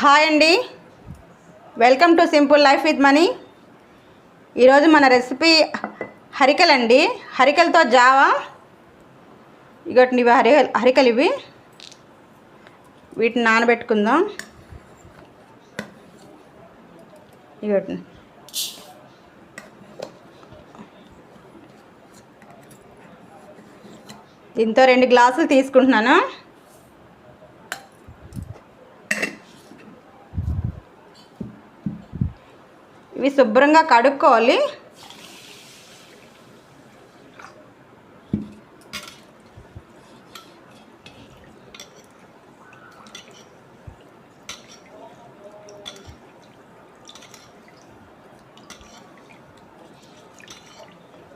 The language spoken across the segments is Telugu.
హాయ్ అండి. Welcome to simple life with Mani. ఈరోజు మన రెసిపీ హరికలు అండి. హరికలతో జావా. ఇగోటి ఇవి హరి హరికలు ఇవి. వీటిని నానబెట్టుకుందాం. ఇగోటి దీంతో రెండు గ్లాసులు తీసుకుంటున్నాను. ఇవి శుభ్రంగా కడుక్కోవాలి.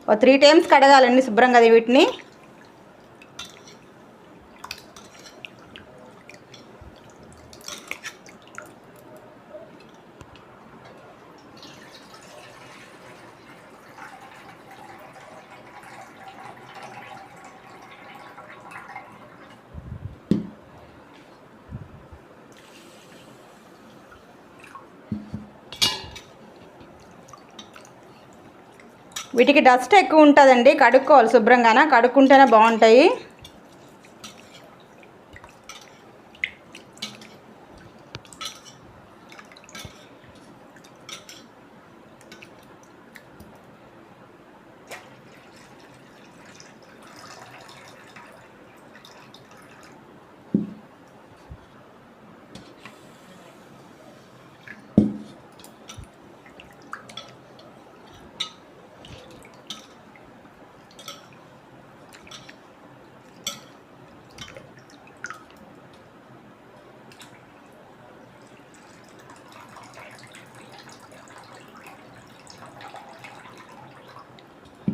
ఒక త్రీ టైమ్స్ కడగాలండి శుభ్రంగా అది వీటిని. వీటికి డస్ట్ ఎక్కువ ఉంటుందండి. కడుక్కోవాలి శుభ్రంగాన? కడుక్కుంటేనే బాగుంటాయి.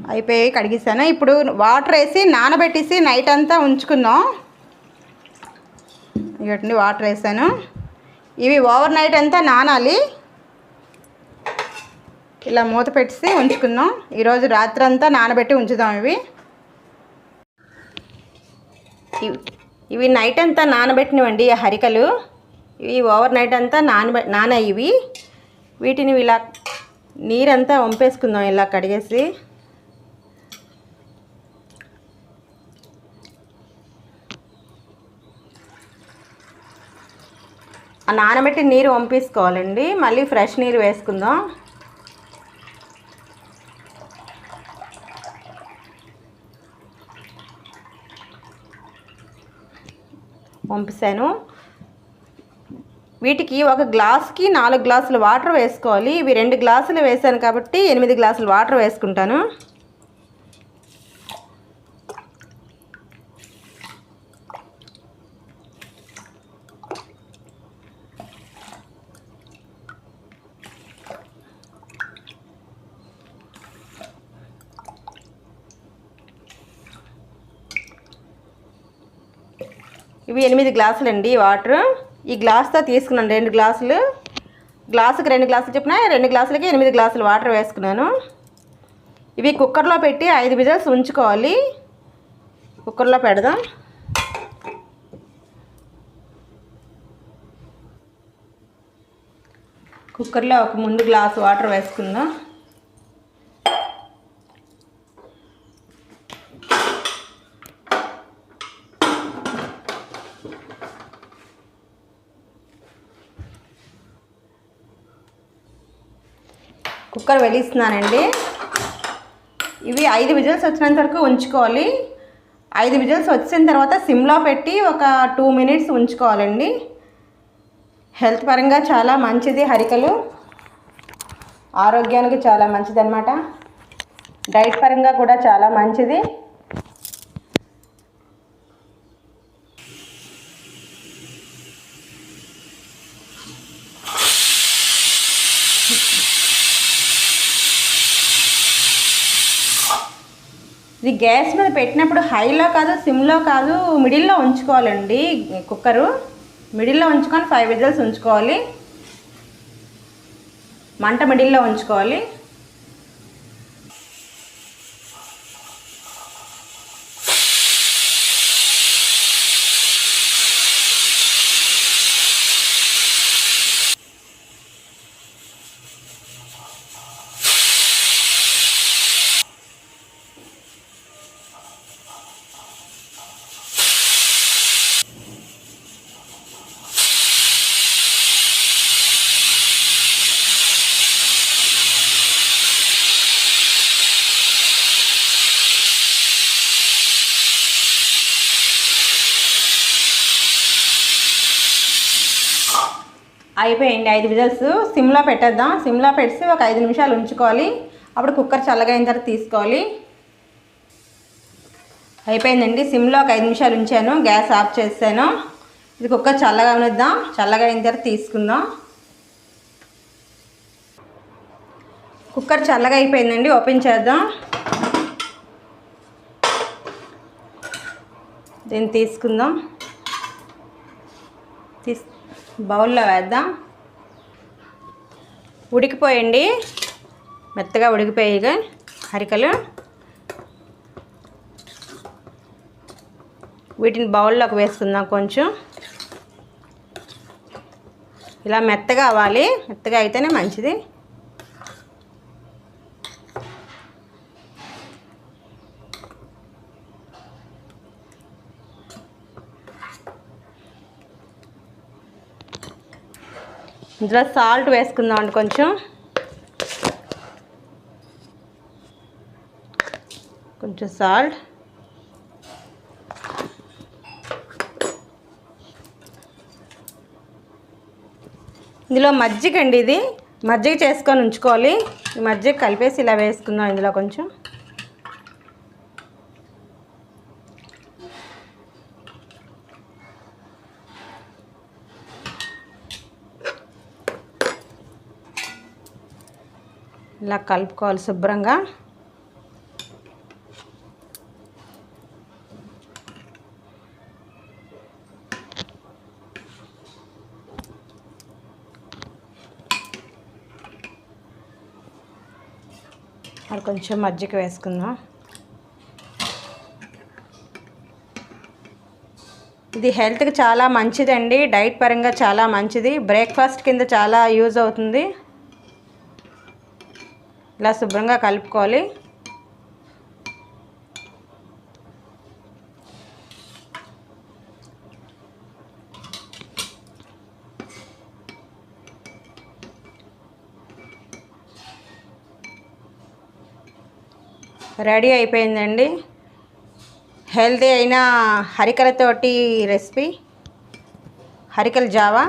అయిపోయి కడిగిస్తాను ఇప్పుడు వాటర్ వేసి నానబెట్టేసి నైట్ అంతా ఉంచుకుందాం. ఇవన్నీ వాటర్ వేసాను. ఇవి ఓవర్ నైట్ అంతా నానాలి. ఇలా మూత పెట్టేసి ఉంచుకుందాం. ఈరోజు రాత్రి అంతా నానబెట్టి ఉంచుదాం ఇవి. ఇవి- ఇవి నైట్ అంతా నానబెట్టినవండి హరికలు. ఇవి ఓవర్ నైట్ అంతా నానబె నానాయి ఇవి. వీటిని ఇలా నీరంతా వంపేసుకుందాం ఇలా కడిగేసి. నానబెట్టి నీరు వంపేసుకోవాలండి. మళ్ళీ ఫ్రెష్ నీరు వేసుకుందాం. పంపిస్తాను వీటికి ఒక గ్లాస్కి నాలుగు గ్లాసులు వాటర్ వేసుకోవాలి. ఇవి రెండు గ్లాసులు వేసాను కాబట్టి ఎనిమిది గ్లాసులు వాటర్ వేసుకుంటాను. ఇవి ఎనిమిది గ్లాసులు అండి వాటర్. ఈ గ్లాస్తో తీసుకున్నాను రెండు గ్లాసులు. గ్లాసుకి రెండు గ్లాసులు చెప్పిన రెండు గ్లాసులకి ఎనిమిది గ్లాసులు వాటర్ వేసుకున్నాను. ఇవి కుక్కర్లో పెట్టి ఐదు విజల్స్ ఉంచుకోవాలి. కుక్కర్లో పెడదాం. కుక్కర్లో ఒక ముందు గ్లాసు వాటర్ వేసుకుందాం. కుక్కర్ వెలిస్తున్నానండి ఇవి ఐదు విజిల్స్ వచ్చినంత వరకు ఉంచుకోవాలి. ఐదు విజిల్స్ వచ్చిన తర్వాత సిమ్లో పెట్టి ఒక టూ మినిట్స్ ఉంచుకోవాలండి. హెల్త్ పరంగా చాలా మంచిది హరికలు. ఆరోగ్యానికి చాలా మంచిది అనమాట డైట్ పరంగా కూడా చాలా మంచిది. ఇది గ్యాస్ మీద పెట్టినప్పుడు హైలో కాదు సిమ్లో కాదు మిడిల్లో ఉంచుకోవాలండి కుక్కరు. మిడిల్లో ఉంచుకొని ఫైవ్ విజిల్స్ ఉంచుకోవాలి. మంట మిడిల్లో ఉంచుకోవాలి. అయిపోయింది ఐదు విజల్స్ సిమ్లో పెట్టేద్దాం. సిమ్లో పెట్టి ఒక ఐదు నిమిషాలు ఉంచుకోవాలి. అప్పుడు కుక్కర్ చల్లగా అయిన తర్వాత తీసుకోవాలి. అయిపోయిందండి. సిమ్లో ఒక ఐదు నిమిషాలు ఉంచాను. గ్యాస్ ఆఫ్ చేసాను ఇది కుక్కర్ చల్లగా ఉనిద్దాం చల్లగా అయిన తర్వాత తీసుకుందాం. కుక్కర్ చల్లగా అయిపోయిందండి. ఓపెన్ చేద్దాం. దీన్ని తీసుకుందాం. తీసు బౌల్లో వేద్దాం. ఉడికిపోయండి. మెత్తగా ఉడికిపోయాయిగా హరికలు వీటిని బౌల్లోకి వేసుకుందాం కొంచెం. ఇలా మెత్తగా అవ్వాలి. మెత్తగా అయితేనే మంచిది. ఇందులో సాల్ట్ వేసుకుందాం అండి కొంచెం. కొంచెం సాల్ట్. ఇందులో మజ్జిగ అండి ఇది. మజ్జిగ చేసుకొని ఉంచుకోవాలి. ఈ మజ్జిగ కలిపేసి ఇలా వేసుకుందాం ఇందులో కొంచెం. ఇలా కలుపుకోవాలి శుభ్రంగా. అది కొంచెం మజ్జిగ వేసుకుందాం. ఇది హెల్త్కి చాలా మంచిదండి. డైట్ పరంగా చాలా మంచిది. బ్రేక్ఫాస్ట్ కింద చాలా యూజ్ అవుతుంది. ఇలా శుభ్రంగా కలుపుకోవాలి. రెడీ అయిపోయిందండి. హెల్తీ అయిన హరికలతోటి రెసిపీ. హరికల జావా.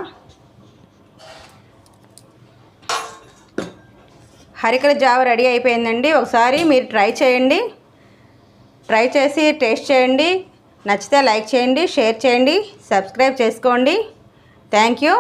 హరికల జావ రెడీ అయిపోయిందండి. ఒకసారి మీరు ట్రై చేయండి. ట్రై చేసి టేస్ట్ చేయండి. నచ్చితే లైక్ చేయండి షేర్ చేయండి సబ్స్క్రైబ్ చేసుకోండి. Thank you.